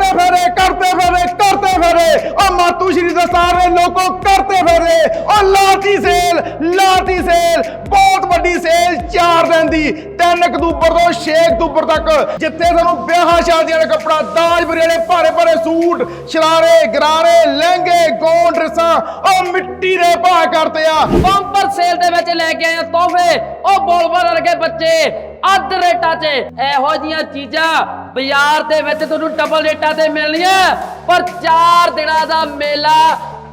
करते फेरे करते फेरे करते फेरे और मातू श्री दस्तार ने लोगों करते फेरे और लाती सेल ਲਾਤੀ ਸੇਲ ਬਹੁਤ ਵੱਡੀ ਸੇਲ 4 ਦਿਨ ਦੀ 3 ਅਕਤੂਬਰ ਤੋਂ 6 ਅਕਤੂਬਰ ਤੱਕ ਜਿੱਥੇ ਤੁਹਾਨੂੰ ਵਿਆਹਾਂ ਸ਼ਾਦੀਆਂ ਦਾ ਕੱਪੜਾ ਦਾਜ ਬਰੇੜੇ ਭਾਰੇ ਭਾਰੇ ਸੂਟ ਸ਼ਰਾਰੇ ਗਰਾਰੇ ਲਹਿੰਗੇ ਗੌਨ ਡਰੈਸਾਂ ਉਹ ਮਿੱਟੀ ਦੇ ਭਾਅ ਕਰਤੇ ਆ ਬੰਪਰ ਸੇਲ ਦੇ ਵਿੱਚ ਲੈ ਕੇ ਆਏ ਆ ਤੋਹਫੇ ਉਹ ਬੋਲਵਰ ਵਰਗੇ ਬੱਚੇ ਅੱਧ ਰੇਟਾਂ 'ਚ। ਇਹੋ ਜੀਆਂ ਚੀਜ਼ਾਂ ਬਾਜ਼ਾਰ ਦੇ ਵਿੱਚ ਤੁਹਾਨੂੰ ਡਬਲ ਰੇਟਾਂ ਤੇ ਮਿਲਣੀਆਂ। ਪਰ 4 ਦਿਨਾਂ ਦਾ ਮੇਲਾ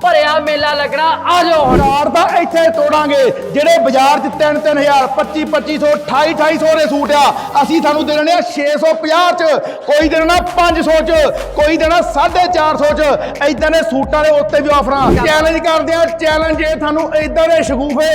ਭਰਿਆ ਮੇਲਾ ਲੱਗਣਾ, ਆ ਜਾਓ ਹੁਣ। ਕਾਰ ਤਾਂ ਇੱਥੇ ਤੋੜਾਂਗੇ, ਜਿਹੜੇ ਬਾਜ਼ਾਰ 'ਚ 3 3000 25 2500 28 2800 ਦੇ ਸੂਟ ਆ। ਅਸੀਂ ਤੁਹਾਨੂੰ ਦੇ ਦੇਣੇ ਆ 650 'ਚ, ਕੋਈ ਦੇਣਾ 500 'ਚ, ਕੋਈ ਦੇਣਾ 450 'ਚ। ਐਦਾਂ ਦੇ ਸੂਟਾਂ ਦੇ ਉੱਤੇ ਵੀ ਆਫਰਾਂ ਚੈਲੰਜ ਕਰਦੇ ਆ ਚੈਲੰਜ ਇਹ ਤੁਹਾਨੂੰ ਐਦਾਂ ਦੇ ਸ਼ਗੂਫੇ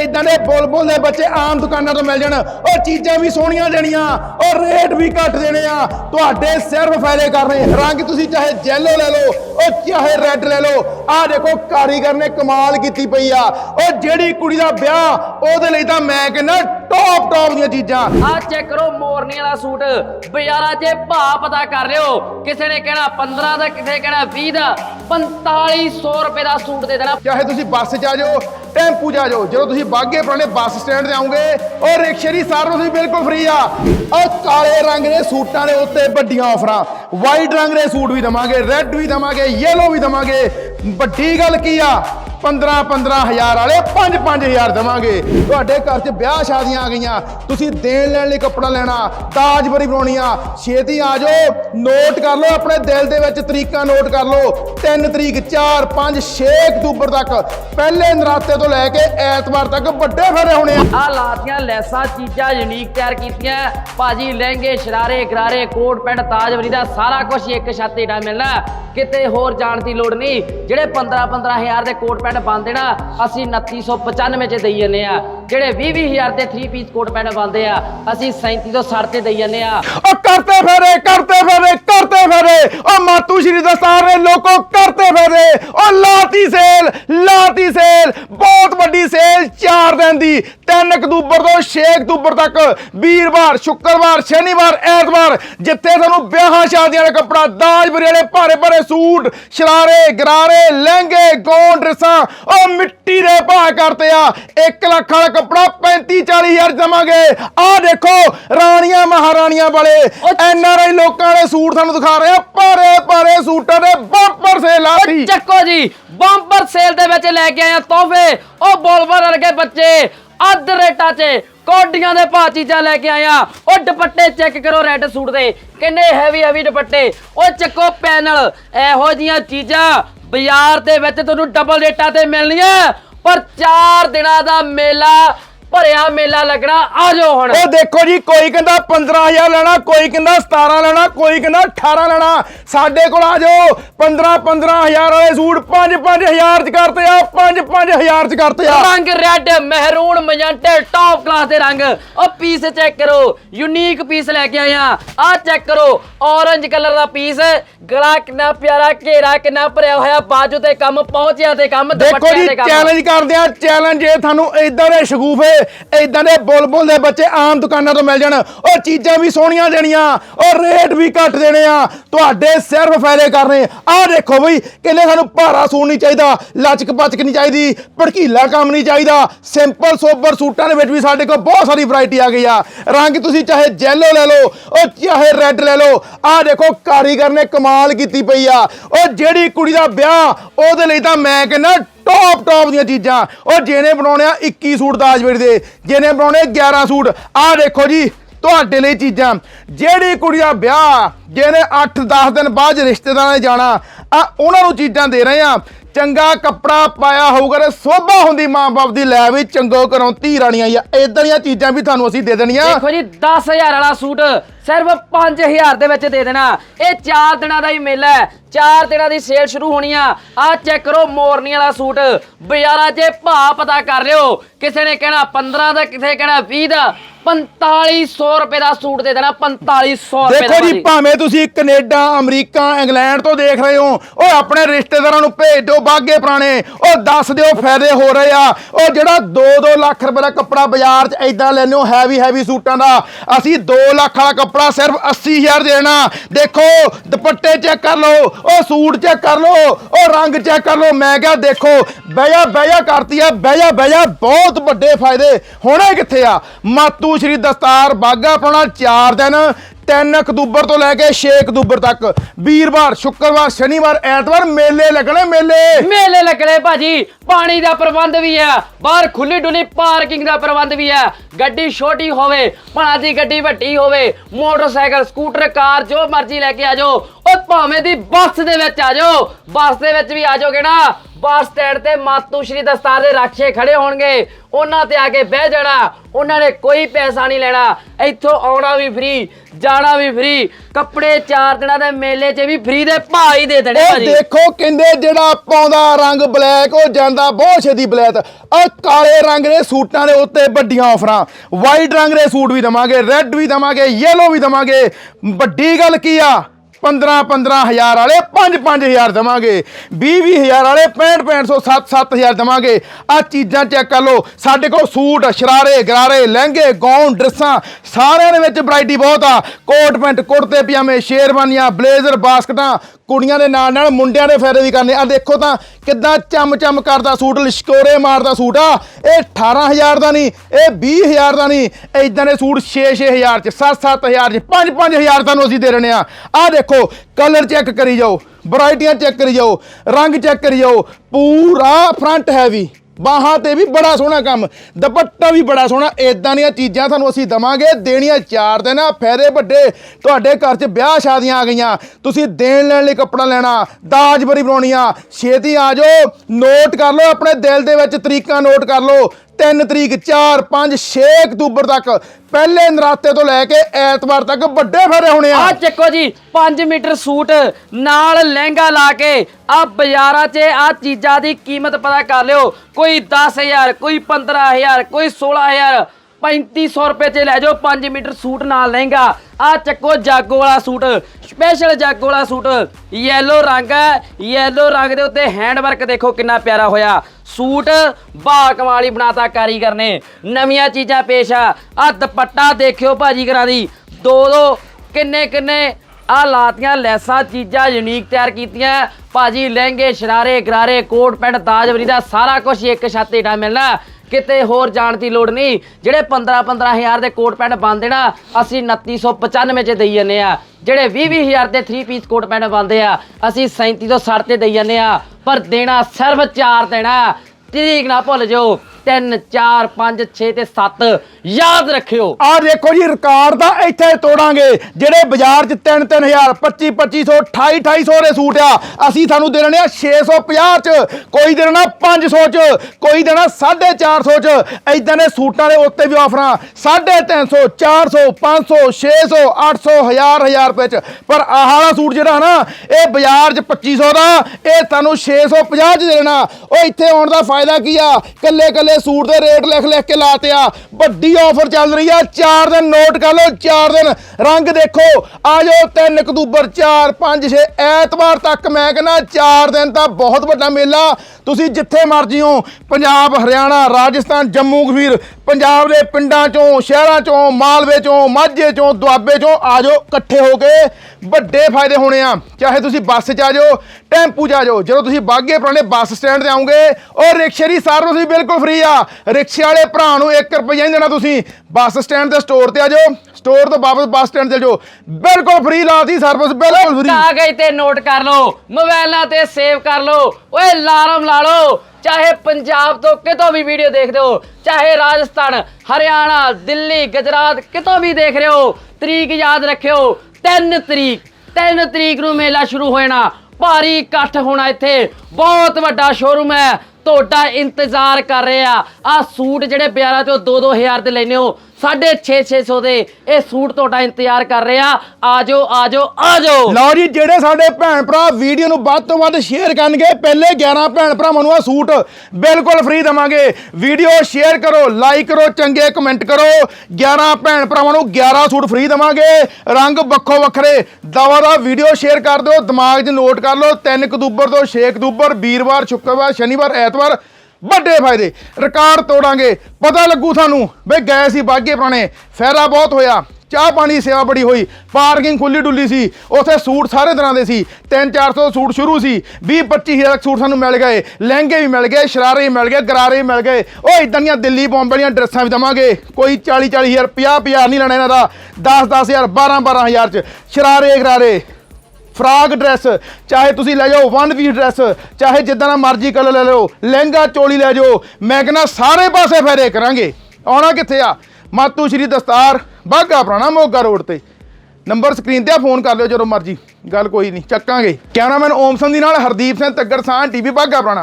ਐਦਾਂ ਦੇ ਬੋਲ ਦੇ ਬੱਚੇ ਆਮ ਦੁਕਾਨਾਂ ਤੋਂ ਮਿਲ ਜਾਣ। ਉਹ ਚੀਜ਼ਾਂ ਵੀ ਸੋਹਣੀਆਂ ਦੇਣੀਆਂ ਔਰ ਰੇਟ ਵੀ ਘੱਟ ਦੇਣੇ ਆ। ਤੁਹਾਡੇ ਸਿਰਫ ਫਾਇਦੇ ਕਰਨੇ। ਰੰਗ ਤੁਸੀਂ ਚਾਹੇ ਜੈਲੋ ਲੈ ਲਓ, ਉਹ ਚਾਹੇ ਰੈੱਡ ਲੈ ਲਓ। ਆ ਦੇਖੋ ਕਾਰੀਗਰ ਨੇ ਕਮਾਲ ਕੀਤੀ ਪਈ ਆ। ਉਹ ਜਿਹੜੀ ਕੁੜੀ ਦਾ ਵਿਆਹ ਉਹਦੇ ਲਈ ਤਾਂ ਮੈਂ ਕਹਿੰਦਾ ਟੌਪ ਟੌਪ ਦੀਆਂ ਚੀਜ਼ਾਂ। ਆ ਚੈੱਕ ਕਰੋ ਮੋਰਨੀ ਵਾਲਾ ਸੂਟ। ਬਾਜ਼ਾਰਾਂ 'ਚ ਭਾਅ ਪਤਾ ਕਰ ਲਿਓ ਕਿਸੇ ਨੇ ਕਹਿਣਾ 15 ਦਾ ਕਿਸੇ ਨੇ ਕਹਿਣਾ 20 ਦਾ 4500 ਰੁਪਏ ਦਾ ਸੂਟ ਦੇ ਦੇਣਾ। ਚਾਹੇ ਤੁਸੀਂ ਬੱਸ 'ਚ ਆ ਜਾਓ ਟੈਂਪੂ 'ਚ ਆ ਜਾਓ ਜਦੋਂ ਤੁਸੀਂ ਬਾਗੇ ਪੁਰਾਣੇ ਬੱਸ ਸਟੈਂਡ ਤੇ ਆਉਂਗੇ ਉਹ ਰਿਕਸ਼ੇ ਦੀ ਸਰਵਿਸ ਵੀ ਬਿਲਕੁਲ ਫ੍ਰੀ ਆ। ਉਹ ਕਾਲੇ ਰੰਗ ਦੇ ਸੂਟਾਂ ਦੇ ਉੱਤੇ ਵੱਡੀਆਂ ਆਫਰਾਂ ਵਾਈਟ ਰੰਗ ਦੇ ਸੂਟ ਵੀ ਦਵਾਂਗੇ ਰੈੱਡ ਵੀ ਦਵਾਂਗੇ ਯੈਲੋ ਵੀ ਦਵਾਂਗੇ। ਵੱਡੀ ਗੱਲ ਕੀ ਆ? 15 15000 ਵਾਲੇ 5 5000 ਦਵਾਂਗੇ। ਤੁਹਾਡੇ ਘਰ 'ਚ ਵਿਆਹ ਸ਼ਾਦੀਆਂ ਆ ਗਈਆਂ। ਤੁਸੀਂ ਦੇਣ ਲੈਣ ਲਈ ਕੱਪੜਾ ਲੈਣਾ ਤਾਜਬਰੀ ਬਣਾਉਣੀ ਆ। ਛੇਤੀ ਆ ਜਾਓ ਨੋਟ ਕਰ ਲਓ, ਆਪਣੇ ਦਿਲ ਦੇ ਵਿੱਚ ਤਰੀਕਾ ਨੋਟ ਕਰ ਲਓ। 3 ਤਰੀਕ 4 5 6 ਅਕਤੂਬਰ ਤੱਕ। ਪਹਿਲੇ ਨਰਾਤੇ ਤੋਂ ਲੈ ਕੇ ਐਤਵਾਰ ਤੱਕ ਵੱਡੇ ਫੇਰੇ ਹੋਣੇ ਆ। ਆ ਲਾਤੀਆਂ ਲੈਸਾਂ, ਚੀਜ਼ਾਂ ਯੂਨੀਕ ਤਿਆਰ ਕੀਤੀਆਂ। ਭਾਜੀ ਲਹਿੰਗੇ, ਸ਼ਰਾਰੇ ਗਰਾਰੇ ਕੋਟ, ਪੈਂਟ ਤਾਜਵਰੀ ਦਾ ਸਾਰਾ ਕੁਝ ਇੱਕ ਛੱਤ ਹੇਠਾਂ ਮਿਲਣਾ। ਕਿਤੇ ਹੋਰ ਜਾਣ ਦੀ ਲੋੜ ਨਹੀਂ। ਜਿਹੜੇ 15 15000 ਦੇ ਕੋਟ ਪੈਂਟ ਬੰਦੇ ਨਾ ਅਸੀਂ 2995 ਚ ਦੇਈ ਜੰਨੇ ਆ। ਜਿਹੜੇ 20 20000 ਦੇ 3 ਪੀਸ ਕੋਟ ਪੈਂਟ ਬੰਦੇ ਆ, ਅਸੀਂ 37 ਤੋਂ 60 ਤੇ ਦੇਈ ਜੰਨੇ ਆ। ਉਹ ਕਰਤੇ ਫੇਰੇ ਕਰਤੇ ਫੇਰੇ ਕਰਤੇ ਫੇਰੇ। ਉਹ ਮਾਤੂ ਸ਼੍ਰੀ ਦਸਤਾਰ ਨੇ ਲੋਕੋ ਕਰਤੇ ਫੇਰੇ। ਉਹ ਲਾਤੀ ਸੇਲ ਲਾਤੀ ਸੇਲ। ਬਹੁਤ ਵੱਡੀ ਸੇਲ 4 ਦਿਨ ਦੀ। 3 ਅਕਤੂਬਰ ਤੋਂ 6 ਅਕਤੂਬਰ ਤੱਕ ਵੀਰਵਾਰ, ਸ਼ੁੱਕਰਵਾਰ, ਸ਼ਨੀਵਾਰ, ਐਤਵਾਰ, ਜਿੱਥੇ ਤੁਹਾਨੂੰ ਵਿਆਹਾਂ ਸ਼ਾਦੀਆਂ ਦਾ ਕੱਪੜਾ, ਦਾਜ ਬਰੇੜੇ ਭਾਰੇ ਭਾਰੇ ਸੂਟ, ਸ਼ਰਾਰੇ, ਗਰਾਰੇ, ਲਹਿੰਗੇ ਗੌਨ ਡਰੈਸਾਂ, ਉਹ ਮਿੱਟੀ ਦੇ ਭਾਅ ਕਰਤੇ ਆ। 1 ਲੱਖ ਵਾਲਾ ਕੱਪੜਾ 35 40 ਹਜ਼ਾਰ ਦਵਾਂਗੇ ਆਹ ਦੇਖੋ ਰਾਣੀਆਂ ਮਹਾਰਾਣੀਆਂ ਵਾਲੇ ਐਨ ਆਰ ਆਈ ਲੋਕਾਂ ਵਾਲੇ ਸੂਟ ਤੁਹਾਨੂੰ ਦਿਖਾ ਰਹੇ ਆ। ਭਾਰੇ ਭਾਰੇ ਸੂਟਾਂ ਦੇ ਬੰਪਰ ਸੇਲ ਆ ਰਹੀ ਚੱਕੋ ਜੀ ਬੰਪਰ ਸੇਲ ਦੇ ਵਿੱਚ ਲੈ ਕੇ ਆਏ ਆ ਤੋਹਫੇ। ਉਹ ਬੋਲਵਰ ਵਰਗੇ ਬੱਚੇ ਅੱਧ ਰੇਟਾਂ 'ਚ ਕੋਡੀਆਂ ਦੇ ਭਾਅ ਚੀਜ਼ਾਂ ਲੈ ਕੇ ਆਇਆ ਉਹ ਦੁਪੱਟੇ ਚੈੱਕ ਕਰੋ ਰੈੱਡ ਸੂਟ ਦੇ। ਕਿੰਨੇ ਹੈਵੀ ਹੈਵੀ ਦੁਪੱਟੇ। ਉਹ ਚੱਕੋ ਪੈਨਲ ਇਹੋ ਜੀਆਂ ਚੀਜ਼ਾਂ ਬਾਜ਼ਾਰ ਦੇ ਵਿੱਚ ਤੁਹਾਨੂੰ ਡਬਲ ਰੇਟਾਂ ਤੇ ਮਿਲਣੀਆਂ। ਪਰ 4 ਦਿਨਾਂ ਦਾ ਮੇਲਾ ਭਰਿਆ ਮੇਲਾ ਲੱਗਣਾ ਆ ਜਾਓ ਹੁਣ। ਉਹ ਦੇਖੋ ਜੀ ਕੋਈ ਕਹਿੰਦਾ 15000 ਲੈਣਾ ਕੋਈ ਕਹਿੰਦਾ 17 ਲੈਣਾ ਕੋਈ ਕਹਿੰਦਾ 18 ਲੈਣਾ। ਸਾਡੇ ਕੋਲ ਆ ਜਾਓ 15 15000 ਵਾਲੇ ਸੂਟ 5 5000 ਚ ਕਰਤੇ ਆ 5 5000 ਚ ਕਰਤੇ ਆ। ਰੰਗ ਰੈੱਡ ਮਹਿਰੂਨ ਮਜੰਟੇ ਟੌਪ ਕਲਾਸ ਦੇ ਰੰਗ। ਉਹ ਪੀਸ ਚੈੱਕ ਕਰੋ ਯੂਨੀਕ ਪੀਸ ਲੈ ਕੇ ਆਇਆ ਆ। ਚੈੱਕ ਕਰੋ ਔਰੰਜ ਕਲਰ ਦਾ ਪੀਸ ਗਲਾ ਕਿੰਨਾ ਪਿਆਰਾ ਘੇਰਾ ਕਿੰਨਾ ਭਰਿਆ ਹੋਇਆ ਬਾਜੂ ਤੇ ਕੰਮ ਪਹੁੰਚਿਆ ਤੇ ਕੰਮ ਦੇਖੋ ਦੁਪੱਟਿਆਂ ਜੀ ਤੇ ਕੰਮ। ਚੈਲੰਜ ਕਰਦੇ ਆ ਚੈਲੰਜ ਇਹ ਤੁਹਾਨੂੰ ਇਦਾਂ ਦੇ ਸ਼ਗੂਫੇ ਇਦਾਂ ਦੇ ਬੁਲਬੁਲ ਦੇ ਬੱਚੇ ਆਮ ਦੁਕਾਨਾਂ ਤੋਂ ਮਿਲ ਜਾਣ। ਉਹ ਚੀਜ਼ਾਂ ਵੀ ਸੋਹਣੀਆਂ ਦੇਣੀਆਂ ਔਰ ਰੇਟ ਵੀ ਘੱਟ ਦੇਣੇ ਆ। ਤੁਹਾਡੇ ਸਿਰਫ ਫਾਇਦੇ ਕਰਨੇ। ਆਹ ਦੇਖੋ ਬਈ ਕਹਿੰਦੇ ਸਾਨੂੰ ਭਾਰਾ ਸੂਟ ਨਹੀਂ ਚਾਹੀਦਾ, ਲਚਕ ਪਚਕ ਨਹੀਂ ਚਾਹੀਦੀ, ਭੜਕੀਲਾ ਕੰਮ ਨਹੀਂ ਚਾਹੀਦਾ। ਸਿੰਪਲ ਸੋਬਰ ਸੂਟਾਂ ਦੇ ਵਿੱਚ ਵੀ ਸਾਡੇ ਕੋਲ ਬਹੁਤ ਸਾਰੀ ਵੈਰਾਈਟੀ ਆ ਗਈ ਆ। ਰੰਗ ਤੁਸੀਂ ਚਾਹੇ ਜੈਲੋ ਲੈ ਲਓ, ਉਹ ਚਾਹੇ ਰੈੱਡ ਲੈ ਲਓ। ਆਹ ਦੇਖੋ, ਕਾਰੀਗਰ ਨੇ ਕਮਾਲ ਕੀਤੀ ਪਈ ਆ। ਉਹ ਜਿਹੜੀ ਕੁੜੀ ਦਾ ਵਿਆਹ, ਉਹਦੇ ਲਈ ਤਾਂ ਮੈਂ ਕਹਿੰਦਾ ਟੌਪ ਟੌਪ ਦੀਆਂ ਚੀਜ਼ਾਂ। ਉਹ ਜਿਹਨੇ ਬਣਾਉਣੇ ਆ 21 ਸੂਟ ਦਾਜਵੇੜ ਦੇ, ਜਿਹਨੇ ਬਣਾਉਣੇ 11 ਸੂਟ। ਆਹ ਦੇਖੋ ਜੀ, ਤੁਹਾਡੇ ਲਈ ਚੀਜ਼ਾਂ। ਜਿਹੜੀ ਕੁੜੀਆਂ ਵਿਆਹ ਜਿਹਨੇ 8-10 ਦਿਨ ਬਾਅਦ ਰਿਸ਼ਤੇਦਾਰਾਂ ਨੇ ਜਾਣਾ ਆ ਉਹਨਾਂ ਨੂੰ ਚੀਜ਼ਾਂ ਦੇ ਰਹੇ ਆ ਚੰਗਾ ਕੱਪੜਾ ਪਾਇਆ ਹੋਊਗਾ ਤੇ ਸੋਭਾ ਹੁੰਦੀ ਮਾਂ-ਬਾਪ ਦੀ ਲੈ ਵੀ ਚੰਗੋ ਘਰੋਂ ਧੀ ਰਾਣੀਆਂ ਆ ਇਦਾਂ ਦੀਆਂ ਚੀਜ਼ਾਂ ਵੀ ਤੁਹਾਨੂੰ ਅਸੀਂ ਦੇ ਦੇਣੀਆਂ। ਦੇਖੋ ਜੀ 10000 ਵਾਲਾ ਸੂਟ ਸਿਰਫ 5000 ਦੇ ਵਿੱਚ ਦੇ ਦੇਣਾ। ਇਹ 4 ਦਿਨਾਂ ਦਾ ਹੀ ਮੇਲਾ ਹੈ। 4 ਦਿਨਾਂ ਦੀ ਸੇਲ ਸ਼ੁਰੂ ਹੋਣੀ ਆ। ਆ ਚੈੱਕ ਕਰੋ ਮੋਰਨੀ ਵਾਲਾ ਸੂਟ। ਬਾਜ਼ਾਰਾਂ 'ਚ ਭਾਅ ਪਤਾ ਕਰ ਲਿਓ। ਕਿਸੇ ਨੇ ਕਹਿਣਾ 15 ਦਾ ਕਿਸੇ ਕਹਿਣਾ 20 ਦਾ। 4500 ਰੁਪਏ ਦਾ ਸੂਟ ਦੇ ਦੇਣਾ 4500 ਰੁਪਏ ਦਾ ਦੇਖੋ ਜੀ। ਭਾਵੇਂ ਤੁਸੀਂ ਕੈਨੇਡਾ, ਅਮਰੀਕਾ, ਇੰਗਲੈਂਡ ਤੋਂ ਦੇਖ ਰਹੇ ਹੋ। ਓਏ, ਆਪਣੇ ਰਿਸ਼ਤੇਦਾਰਾਂ ਨੂੰ ਭੇਜ ਦਿਓ ਬਾਗੇ ਪੁਰਾਣੇ। ਉਹ ਦੱਸ ਦਿਓ, ਫਾਇਦੇ ਹੋ ਰਹੇ ਆ। ਉਹ ਜਿਹੜਾ 2-2 ਲੱਖ ਰੁਪਏ ਦਾ ਕੱਪੜਾ ਬਾਜ਼ਾਰ 'ਚ ਐਦਾਂ ਲੈਂਦੇ ਹੋ ਹੈਵੀ ਹੈਵੀ ਸੂਟਾਂ ਦਾ। ਅਸੀਂ 2 ਲੱਖ ਵਾਲਾ ਕੱਪੜਾ ਸਿਰਫ 80000 ਦੇਣਾ। ਦੇਖੋ, ਦੁਪੱਟੇ ਚੈੱਕ ਕਰ ਲਓ ਉਹ ਸੂਟ ਚੈੱਕ ਕਰ ਲਓ ਉਹ ਰੰਗ ਚੈੱਕ ਕਰ ਲਓ। ਮੈਂ ਕਿਹਾ, ਦੇਖੋ, ਬਹਿਆ ਬਹਿਆ ਕਰਤੀ ਆ, ਬਹਿਆ ਬਹਿਆ, ਬਹੁਤ ਵੱਡੇ ਫਾਇਦੇ। ਹੋਣੇ ਕਿੱਥੇ ਆ? ਮਾਤੂ ਸ਼੍ਰੀ ਦਸਤਾਰ, ਬਾਗਾ ਪੁਰਾਣਾ 4 ਦਿਨ। 3 ਅਕਤੂਬਰ ਤੋਂ ਲੈ ਕੇ 6 ਅਕਤੂਬਰ ਤੱਕ। ਵੀਰਵਾਰ, ਸ਼ੁੱਕਰਵਾਰ, ਸ਼ਨੀਵਾਰ, ਐਤਵਾਰ ਮੇਲੇ ਲੱਗਣੇ ਮੇਲੇ। ਮੇਲੇ ਲੱਗਣੇ ਭਾਜੀ, ਪਾਣੀ ਦਾ ਪ੍ਰਬੰਧ ਵੀ ਹੈ, ਬਾਹਰ ਖੁੱਲੀ ਡੁੱਲੀ ਪਾਰਕਿੰਗ ਦਾ ਪ੍ਰਬੰਧ ਵੀ ਹੈ। ਗੱਡੀ ਛੋਟੀ ਹੋਵੇ ਭਾਣਾ ਦੀ ਗੱਡੀ ਵੱਡੀ ਹੋਵੇ, ਮੋਟਰਸਾਈਕਲ, ਸਕੂਟਰ, ਕਾਰ, ਜੋ ਮਰਜ਼ੀ ਲੈ ਕੇ ਆ ਜਾਓ ਉਹ ਭਾਵੇਂ ਦੀ ਬੱਸ ਦੇ ਵਿੱਚ ਆ ਜਾਓ। ਬੱਸ ਦੇ ਵਿੱਚ ਵੀ ਆ ਜਾਓਗੇ ਨਾ ਬੱਸ ਸਟੈਂਡ ਤੇ ਮਾਤੂ ਸ਼੍ਰੀ ਦਸਤਾਰ ਦੇ ਰਾਖੇ ਖੜੇ ਹੋਣਗੇ। ਉਹਨਾਂ ਤੇ ਆ ਕੇ ਬਹਿ ਜਾਣਾ। ਉਹਨਾਂ ਨੇ ਕੋਈ ਪੈਸਾ ਨਹੀਂ ਲੈਣਾ। ਇੱਥੋਂ ਆਉਣਾ ਵੀ ਫ੍ਰੀ ਜਾਣਾ ਵੀ ਫ੍ਰੀ ਕੱਪੜੇ ਚਾਰ ਦਿਨਾਂ ਦੇ ਮੇਲੇ 'ਚ ਵੀ ਫ੍ਰੀ ਦੇ ਭਾਅ ਹੀ ਦੇ ਦੇਣੇ ਉਹ ਭਾਜੀ ਦੇਖੋ ਕਹਿੰਦੇ ਜਿਹੜਾ ਪਾਉਂਦਾ ਰੰਗ ਬਲੈਕ ਉਹ ਜਾਂਦਾ ਬਹੁਤ ਛੇਤੀ ਬਲੈਕ ਆ ਕਾਲੇ ਰੰਗ ਦੇ ਸੂਟਾਂ ਦੇ ਉੱਤੇ ਵੱਡੀਆਂ ਆਫਰਾਂ ਵਾਈਟ ਰੰਗ ਦੇ ਸੂਟ ਵੀ ਦਵਾਂਗੇ ਰੈੱਡ ਵੀ ਦਵਾਂਗੇ ਯੈਲੋ ਵੀ ਦਵਾਂਗੇ। ਵੱਡੀ ਗੱਲ ਕੀ ਆ? 15 15000 ਵਾਲੇ 5 5000 ਦਵਾਂਗੇ। 20 20000 ਵਾਲੇ 65 6500 7 7000 ਦਵਾਂਗੇ। ਆ ਚੀਜ਼ਾਂ ਚੈੱਕ ਕਰ ਲਓ। ਸਾਡੇ ਕੋਲ ਸੂਟ, ਸ਼ਰਾਰੇ, ਗਰਾਰੇ, ਲਹਿੰਗੇ, ਗਾਊਨ, ਡਰੈਸਾਂ ਸਾਰਿਆਂ ਦੇ ਵਿੱਚ ਵੈਰਾਈਟੀ ਬਹੁਤ ਆ। ਕੋਟ ਪੈਂਟ, ਕੁੜਤੇ, ਪਜਾਮੇ, ਸ਼ੇਰਵਾਨੀਆਂ, ਬਲੇਜ਼ਰ, ਬਾਸਕਟਾਂ ਕੁੜੀਆਂ ਦੇ ਨਾਲ ਨਾਲ ਮੁੰਡਿਆਂ ਦੇ ਫਾਇਦੇ ਵੀ ਕਰਨੇ। ਆ ਦੇਖੋ ਤਾਂ ਕਿੱਦਾਂ ਚਮ ਚਮ ਕਰਦਾ ਸੂਟ, ਲਿਸ਼ਕੋਰੇ ਮਾਰਦਾ ਸੂਟ ਆ। ਇਹ 18000 ਦਾ ਨਹੀਂ, ਇਹ 20000 ਦਾ ਨਹੀਂ ਇਦਾਂ ਦੇ ਸੂਟ 6-6000 ਚ 7-7000 ਚ 5-5000 ਤੁਹਾਨੂੰ ਅਸੀਂ ਦੇ ਰਹੇ ਆ ਆ ਦੇਖੋ ਕਲਰ ਚੈੱਕ ਕਰੀ ਜਾਓ ਵੈਰਾਈਟੀਆਂ ਚੈੱਕ ਕਰੀ ਜਾਓ, ਰੰਗ ਚੈੱਕ ਕਰੀ ਜਾਓ, ਪੂਰਾ ਫਰੰਟ ਹੈਵੀ ਬਾਹਾਂ ਤੇ ਵੀ ਬੜਾ ਸੋਹਣਾ ਕੰਮ, ਦੁਪੱਟਾ ਵੀ ਬੜਾ ਸੋਹਣਾ। ਇਦਾਂ ਦੀਆਂ ਚੀਜ਼ਾਂ ਤੁਹਾਨੂੰ ਅਸੀਂ ਦਵਾਂਗੇ, ਦੇਣੀਆਂ ਚਾਰ ਦਿਨ ਆ ਫਾਇਦੇ ਵੱਡੇ, ਤੁਹਾਡੇ ਘਰ 'ਚ ਵਿਆਹ ਸ਼ਾਦੀਆਂ ਆ ਗਈਆਂ। ਤੁਸੀਂ ਦੇਣ ਲੈਣ ਲਈ ਕੱਪੜਾ ਲੈਣਾ, ਦਾਜ ਬਰੀ ਬਣਾਉਣੀ ਆ। ਛੇਤੀ ਆ ਜਾਓ ਨੋਟ ਕਰ ਲਓ, ਆਪਣੇ ਦਿਲ ਦੇ ਵਿੱਚ ਤਰੀਕਾਂ ਨੋਟ ਕਰ ਲਓ। 3 ਤਰੀਕ 4 5 6 ਅਕਤੂਬਰ ਤੱਕ ਪਹਿਲੇ ਨਰਾਤੇ ਤੋਂ ਲੈ ਕੇ ਐਤਵਾਰ ਤੱਕ ਵੱਡੇ ਫੇਰੇ ਹੋਣੇ ਆ। ਆ ਚੱਕੋ ਜੀ 5 ਮੀਟਰ ਸੂਟ ਨਾਲ ਲਹਿੰਗਾ ਲਾ ਕੇ ਆ ਬਾਜ਼ਾਰਾਂ 'ਚ ਆ ਚੀਜ਼ਾਂ ਦੀ ਕੀਮਤ ਪਤਾ ਕਰ ਲਿਓ। ਕੋਈ 10000 ਕੋਈ 15000 ਕੋਈ 16000 3500 ਰੁਪਏ 'ਚ ਲੈ ਜਾਓ 5 ਮੀਟਰ ਸੂਟ ਨਾਲ ਲਹਿੰਗਾ। ਆ ਚੱਕੋ ਜਾਗੋ ਵਾਲਾ ਸੂਟ ਸਪੈਸ਼ਲ ਜਾਗੋ ਵਾਲਾ ਸੂਟ। ਯੈਲੋ ਰੰਗ ਹੈ ਯੈਲੋ ਰੰਗ ਦੇ ਉੱਤੇ ਹੈਂਡ ਵਰਕ ਦੇਖੋ ਕਿੰਨਾ ਪਿਆਰਾ ਹੋਇਆ। ਸੂਟ ਬਾ ਕਮਾਲੀ ਬਣਾਤਾ ਕਾਰੀਗਰ ਨੇ, ਨਵੀਆਂ ਚੀਜ਼ਾਂ ਪੇਸ਼ ਆ। ਆ ਦੁਪੱਟਾ ਦੇਖਿਓ ਭਾਜੀ ਕਰਾਂ ਦੀ। ਦੋ ਦੋ ਕਿੰਨੇ ਕਿੰਨੇ ਆ ਲਾਤੀਆਂ ਲੈਸਾਂ, ਚੀਜ਼ਾਂ ਯੂਨੀਕ ਤਿਆਰ ਕੀਤੀਆਂ। ਭਾਜੀ ਲਹਿੰਗੇ, ਸ਼ਰਾਰੇ, ਗਰਾਰੇ, ਕੋਟ, ਪੈਂਟ ਤਾਜਵਰੀ ਦਾ ਸਾਰਾ ਕੁਝ ਇੱਕ ਛੱਤ ਹੇਠਾਂ ਮਿਲਣਾ। ਕਿਤੇ ਹੋਰ ਜਾਣ ਦੀ ਲੋੜ ਨਹੀਂ। ਜਿਹੜੇ 15 15000 ਦੇ ਕੋਟ ਪੈਂਟ ਬੰਦੇ ਨਾ, ਅਸੀਂ 2995 ਚ ਦੇਈ ਜੰਨੇ ਆ। ਜਿਹੜੇ 20 20000 ਦੇ 3 ਪੀਸ ਕੋਟ ਪੈਂਟ ਬੰਦੇ ਆ, ਅਸੀਂ 37 ਤੋਂ 60 ਤੇ ਦੇਈ ਜੰਨੇ ਆ। ਪਰ ਦੇਣਾ ਸਿਰਫ 4 ਦੇਣਾ। ਤਰੀਕ ਨਾ ਭੁੱਲ ਜਾਓ। 3 4 5 6 ਤੇ 7 ਯਾਦ ਰੱਖਿਓ। ਆ ਦੇਖੋ ਜੀ ਰਿਕਾਰਡ ਦਾ ਇੱਥੇ ਤੋੜਾਂਗੇ, ਜਿਹੜੇ ਬਾਜ਼ਾਰ 'ਚ 3 3000 25 2500 28 2800 ਦੇ ਸੂਟ ਆ। ਅਸੀਂ ਤੁਹਾਨੂੰ ਦੇ ਰਹੇ ਆ 650 'ਚ, ਕੋਈ ਦੇ ਦੇਣਾ 500 'ਚ, ਕੋਈ ਦੇਣਾ 450 'ਚ। ਐਦਾਂ ਦੇ ਸੂਟਾਂ ਦੇ ਉੱਤੇ ਵੀ ਆਫਰਾਂ 350 400 500 600 800 1000 1000 ਰੁਪਏ 'ਚ। ਪਰ ਆਹ ਵਾਲਾ ਸੂਟ ਜਿਹੜਾ ਨਾ, ਇਹ ਬਾਜ਼ਾਰ 'ਚ 2500 ਦਾ, ਇਹ ਤੁਹਾਨੂੰ 650 'ਚ ਦੇਣਾ। ਉਹ ਇੱਥੇ ਆਉਣ ਦਾ ਫਾਇਦਾ ਕੀ ਆ? ਕੱਲੇ ਕੱਲੇ ਸੂਟ ਦੇ ਰੇਟ ਲਿਖ ਲਿਖ ਕੇ ਲਾਤੇ ਆ। ਵੱਡੀ ਆਫਰ ਚੱਲ ਰਹੀ ਆ। 4 ਦਿਨ ਨੋਟ ਕਰ ਲਓ 4 ਦਿਨ ਰੰਗ ਦੇਖੋ। ਆ ਜਾਓ 3 ਅਕਤੂਬਰ 4 5 6 ਐਤਵਾਰ ਤੱਕ ਮੈਂ ਕਹਿੰਦਾ 4 ਦਿਨ ਤਾਂ ਬਹੁਤ ਵੱਡਾ ਮੇਲਾ। ਤੁਸੀਂ ਜਿੱਥੇ ਮਰਜ਼ੀ ਹੋ, ਪੰਜਾਬ, ਹਰਿਆਣਾ, ਰਾਜਸਥਾਨ, ਜੰਮੂ, ਕਸ਼ਮੀਰ ਪੰਜਾਬ ਦੇ ਪਿੰਡਾਂ ਚੋਂ, ਸ਼ਹਿਰਾਂ ਚੋਂ, ਮਾਲਵੇ ਚੋਂ, ਮਾਝੇ ਚੋਂ, ਦੁਆਬੇ ਚੋਂ ਆ ਜਾਓ, ਇਕੱਠੇ ਹੋ ਕੇ ਵੱਡੇ ਫਾਇਦੇ ਹੋਣੇ ਆ। ਚਾਹੇ ਤੁਸੀਂ ਬੱਸ 'ਚ ਆ ਜਾਓ, ਟੈਂਪੂ 'ਚ ਆ ਜਾਓ, ਜਦੋਂ ਤੁਸੀਂ ਬਾਗੇ ਪੁਰਾਣੇ ਬੱਸ ਸਟੈਂਡ ਤੇ ਆਉਂਗੇ, ਉਹ ਰਿਕਸ਼ੇ ਦੀ ਸਰਵਿਸ ਵੀ ਬਿਲਕੁਲ ਫ੍ਰੀ ਆ। ਰਿਕਸ਼ੇ ਵਾਲੇ ਭਰਾ ਨੂੰ 1 ਰੁਪਈਆ ਨਹੀਂ ਦੇਣਾ ਤੁਸੀਂ। ਬੱਸ ਸਟੈਂਡ ਤੇ ਸਟੋਰ ਤੇ ਆ ਜਾਓ ਸਟੋਰ ਤੋਂ ਵਾਪਸ ਬੱਸ ਸਟੈਂਡ ਤੇ ਜਾਓ। ਬਿਲਕੁਲ ਫ੍ਰੀ ਲਾਤੀ ਸਰਵਿਸ ਬਿਲਕੁਲ ਫ੍ਰੀ ਕਾਗਜ਼ ਤੇ ਨੋਟ ਕਰ ਲਓ, ਮੋਬਾਈਲਾਂ ਤੇ ਸੇਵ ਕਰ ਲਓ, ਓਏ ਅਲਾਰਮ ਲਾ ਲਓ। ਚਾਹੇ ਪੰਜਾਬ ਤੋਂ ਕਿਤੋਂ ਵੀ ਵੀਡੀਓ ਦੇਖਦੇ ਹੋ, ਚਾਹੇ ਰਾਜਸਥਾਨ, ਹਰਿਆਣਾ, ਦਿੱਲੀ, ਗੁਜਰਾਤ, ਕਿਤੋਂ ਵੀ ਦੇਖ ਰਹੇ ਹੋ, ਤਰੀਕ ਯਾਦ ਰੱਖਿਓ 3 ਤਰੀਕ 3 ਤਰੀਕ ਨੂੰ ਮੇਲਾ ਸ਼ੁਰੂ ਹੋ ਜਾਣਾ। ਭਾਰੀ ਇਕੱਠ ਹੋਣਾ ਇੱਥੇ। ਬਹੁਤ ਵੱਡਾ ਸ਼ੋਰੂਮ ਹੈ। ਤੁਹਾਡਾ ਇੰਤਜ਼ਾਰ ਕਰ ਰਹੇ ਆ। ਸੂਟ ਜਿਹੜੇ ਬਾਜ਼ਾਰਾਂ ਚੋਂ 2-2000 ਦੇ ਲੈਨੇ ਹੋ 650 ਦੇ ਇਹ ਸੂਟ ਤੁਹਾਡਾ ਇੰਤਜ਼ਾਰ ਕਰ ਰਿਹਾ। ਆਜੋ ਆਜੋ ਆਜੋ। ਲਓ ਜੀ, ਜਿਹੜੇ ਸਾਡੇ ਭੈਣ ਭਰਾ ਵੀਡੀਓ ਨੂੰ ਵੱਧ ਤੋਂ ਵੱਧ ਸ਼ੇਅਰ ਕਰਨਗੇ, ਪਹਿਲੇ 11 ਭੈਣ ਭਰਾਵਾਂ ਨੂੰ ਆ ਸੂਟ ਬਿਲਕੁਲ ਫ੍ਰੀ ਦਵਾਂਗੇ। ਵੀਡੀਓ ਸ਼ੇਅਰ ਕਰੋ ਲਾਈਕ ਕਰੋ, ਚੰਗੇ ਕਮੈਂਟ ਕਰੋ। 11 ਭੈਣ ਭਰਾਵਾਂ ਨੂੰ 11 ਸੂਟ ਫ੍ਰੀ ਦਵਾਂਗੇ। ਰੰਗ ਵੱਖੋ ਵੱਖਰੇ, ਦਵਾ ਦਾ ਵੀਡੀਓ ਸ਼ੇਅਰ ਕਰ ਦਿਓ, ਦਿਮਾਗ 'ਚ ਨੋਟ ਕਰ ਲਓ। 3 ਅਕਤੂਬਰ ਤੋਂ 6 ਅਕਤੂਬਰ, ਵੀਰਵਾਰ, ਸ਼ੁੱਕਰਵਾਰ, ਸ਼ਨੀਵਾਰ, ਐਤਵਾਰ ਵੱਡੇ ਫਾਇਦੇ। ਰਿਕਾਰਡ ਤੋੜਾਂਗੇ। ਪਤਾ ਲੱਗੂ ਤੁਹਾਨੂੰ ਬਈ ਗਏ ਸੀ ਬਾਗੇ ਪੁਰਾਣੇ। ਫਾਇਦਾ ਬਹੁਤ ਹੋਇਆ। ਚਾਹ ਪਾਣੀ ਦੀ ਸੇਵਾ ਬੜੀ ਹੋਈ। ਪਾਰਕਿੰਗ ਖੁੱਲੀ ਡੁੱਲੀ ਸੀ। ਉੱਥੇ ਸੂਟ ਸਾਰੇ ਤਰ੍ਹਾਂ ਦੇ ਸੀ। 3-400 ਸੂਟ ਸ਼ੁਰੂ ਸੀ। 20-25 ਹਜ਼ਾਰ ਤੱਕ ਸੂਟ ਸਾਨੂੰ ਮਿਲ ਗਏ। ਲਹਿੰਗੇ ਵੀ ਮਿਲ ਗਏ, ਸ਼ਰਾਰੇ ਵੀ ਮਿਲ ਗਏ, ਗਰਾਰੇ ਵੀ ਮਿਲ ਗਏ। ਉਹ ਇਦਾਂ ਦੀਆਂ ਦਿੱਲੀ ਬੰਬੇ ਦੀਆਂ ਡਰੈਸਾਂ ਵੀ ਦਵਾਂਗੇ। ਕੋਈ 40-40 ਹਜ਼ਾਰ 50-50 ਨਹੀਂ ਲੈਣਾ ਇਹਨਾਂ ਦਾ। 10-10 ਹਜ਼ਾਰ 12-12 ਹਜ਼ਾਰ ਚ। ਸ਼ਰਾਰੇ, ਗਰਾਰੇ। ਫਰਾਕ ਡਰੈਸ, ਚਾਹੇ ਤੁਸੀਂ ਲੈ ਜਾਓ ਵਨ ਪੀਸ ਡਰੈਸ ਚਾਹੇ ਜਿੱਦਾਂ ਦਾ ਮਰਜ਼ੀ ਕਲਰ ਲੈ ਲਓ, ਲਹਿੰਗਾ, ਚੋਲੀ ਲੈ ਜਾਓ, ਮੈਂ ਕਹਿੰਦਾ ਸਾਰੇ ਪਾਸੇ ਫਾਇਦੇ ਕਰਾਂਗੇ। ਆਉਣਾ ਕਿੱਥੇ ਆ? ਮਾਤੂ ਸ਼੍ਰੀ ਦਸਤਾਰ ਬਾਗਾ ਪੁਰਾਣਾ ਮੋਗਾ ਰੋਡ ਤੇ। ਨੰਬਰ ਸਕਰੀਨ ਤੇ ਆ, ਫੋਨ ਕਰ ਲਿਓ ਜਦੋਂ ਮਰਜ਼ੀ। ਗੱਲ ਕੋਈ ਨਹੀਂ, ਚੱਕਾਂਗੇ। ਕੈਮਰਾਮੈਨ ਓਮ ਸੰਧੀ ਨਾਲ ਹਰਦੀਪ ਸਿੰਘ ਤੱਗਰ ਸਾਹ ਟੀਵੀ ਬਾਗਾ ਪੁਰਾਣਾ।